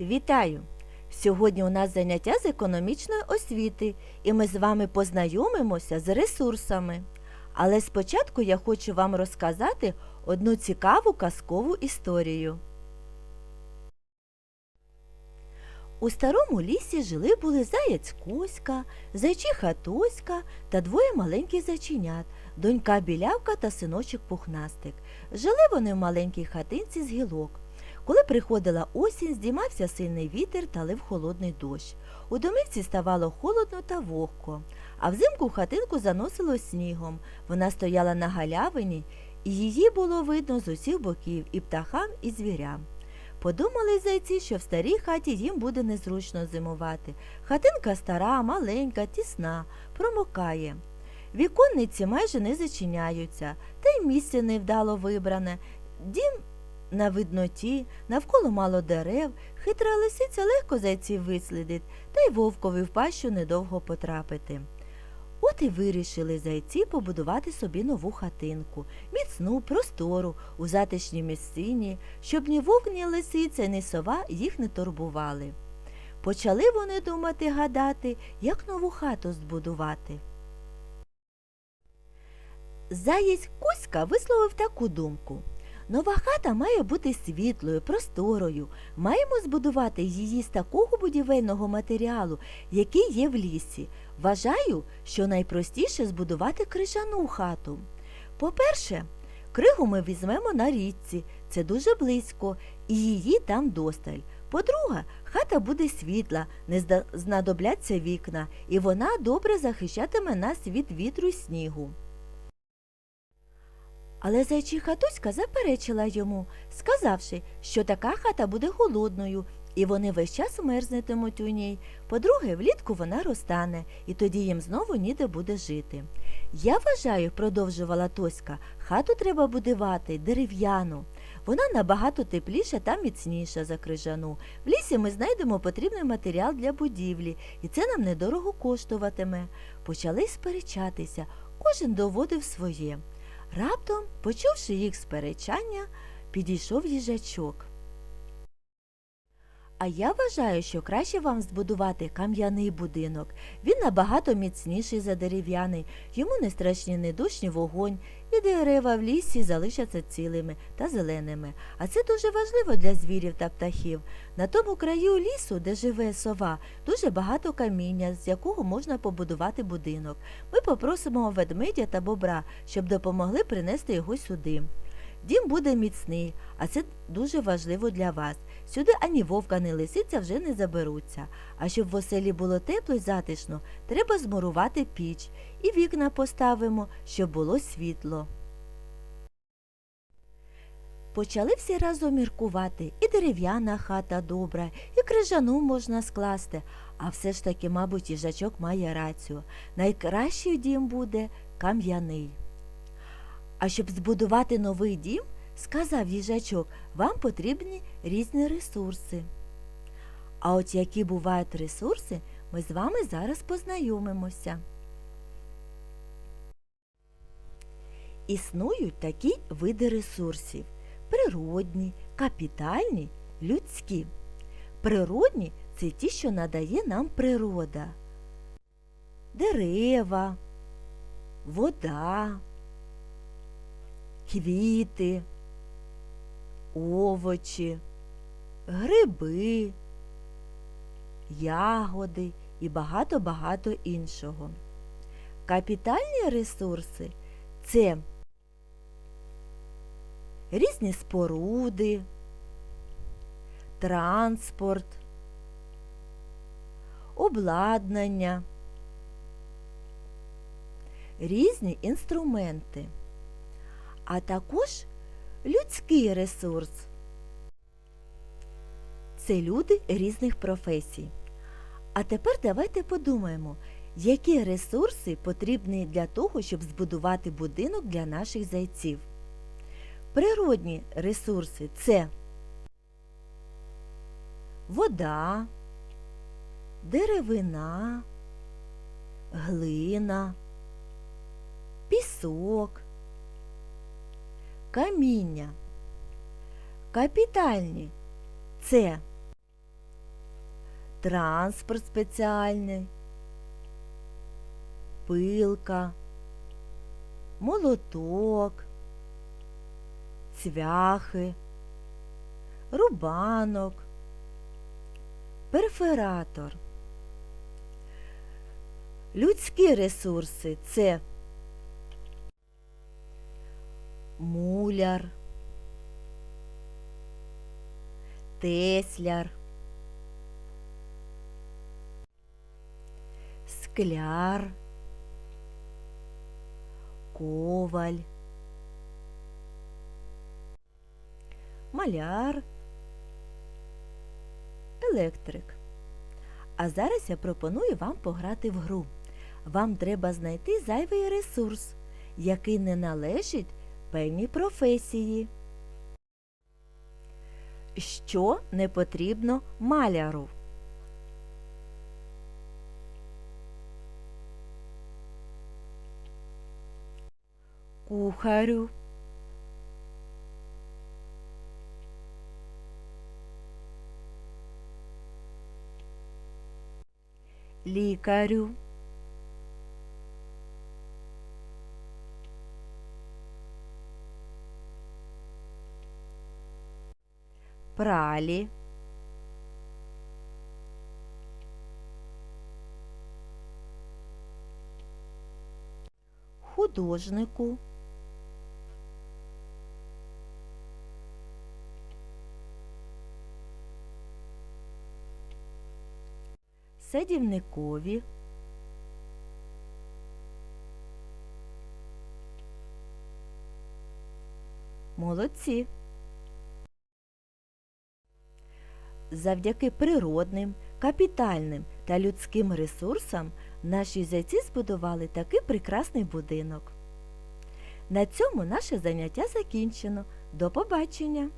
Вітаю! Сьогодні у нас заняття з економічної освіти, і ми з вами познайомимося з ресурсами. Але спочатку я хочу вам розказати одну цікаву казкову історію. У старому лісі жили були заяць Коська, зайчиха Тоська та двоє маленьких зайченят, донька білявка та синочок пухнастик. Жили вони в маленькій хатинці з гілок. Коли приходила осінь, здіймався сильний вітер та лив холодний дощ. У домівці ставало холодно та вогко, а взимку хатинку заносило снігом. Вона стояла на галявині, і її було видно з усіх боків і птахам, і звірям. Подумали зайці, що в старій хаті їм буде незручно зимувати. Хатинка стара, маленька, тісна, промокає. Віконниці майже не зачиняються, та й місце невдало вибране. Дім на видноті, навколо мало дерев, хитра лисиця легко зайців вислідить, та й вовкові в пащу недовго потрапити. От і вирішили зайці побудувати собі нову хатинку, міцну, простору, у затишній місцині, щоб ні вовк, ні лисиця, ні сова їх не турбували. Почали вони думати гадати, як нову хату збудувати. Заєць Кузька висловив таку думку. Нова хата має бути світлою, просторою. Маємо збудувати її з такого будівельного матеріалу, який є в лісі. Вважаю, що найпростіше збудувати крижану хату. По-перше, кригу ми візьмемо на річці, це дуже близько, і її там досталь. По-друге, хата буде світла, не знадобляться вікна, і вона добре захищатиме нас від вітру й снігу. Але зайчиха Туська заперечила йому, сказавши, що така хата буде холодною, і вони весь час мерзнетимуть у ній. По-друге, влітку вона розтане, і тоді їм знову ніде буде жити. Я вважаю, продовжувала Тоська, хату треба будувати дерев'яну. Вона набагато тепліша та міцніша за крижану. В лісі ми знайдемо потрібний матеріал для будівлі, і це нам недорого коштуватиме. Почали сперечатися, кожен доводив своє. Раптом, почувши їх сперечання, підійшов їжачок. А я вважаю, що краще вам збудувати кам'яний будинок. Він набагато міцніший за дерев'яний, йому не страшні ні дощ, ні вогонь, і дерева в лісі залишаться цілими та зеленими. А це дуже важливо для звірів та птахів. На тому краю лісу, де живе сова, дуже багато каміння, з якого можна побудувати будинок. Ми попросимо ведмедя та бобра, щоб допомогли принести його сюди. Дім буде міцний, а це дуже важливо для вас. Сюди ані вовка, ані лисиця вже не заберуться. А щоб в оселі було тепло й затишно, треба змурувати піч і вікна поставимо, щоб було світло. Почали всі разом міркувати, і дерев'яна хата добра, і крижану можна скласти. А все ж таки, мабуть, їжачок має рацію. Найкращий дім буде кам'яний. А щоб збудувати новий дім, сказав їжачок, вам потрібні різні ресурси. А от які бувають ресурси, ми з вами зараз познайомимося. Існують такі види ресурсів природні, капітальні, людські. Природні це ті, що надає нам природа. Дерева, вода, квіти, овочі, гриби, ягоди і багато-багато іншого. Капітальні ресурси це різні споруди, транспорт, обладнання, різні інструменти, а також людський ресурс. Це люди різних професій. А тепер давайте подумаємо, які ресурси потрібні для того, щоб збудувати будинок для наших зайців. Природні ресурси це вода, деревина, глина, пісок, каміння. Капітальні це транспорт спеціальний, пилка, молоток, цвяхи, рубанок, перфоратор. Людські ресурси це муляр, тесляр, скляр, коваль, маляр, електрик. А зараз я пропоную вам пограти в гру. Вам треба знайти зайвий ресурс, який не належить певній професії. Що не потрібно маляру? Кухарю, лікарю, пралі, художнику, садівникові, молодці. Завдяки природним, капітальним та людським ресурсам наші зайці збудували такий прекрасний будинок. На цьому наше заняття закінчено. До побачення!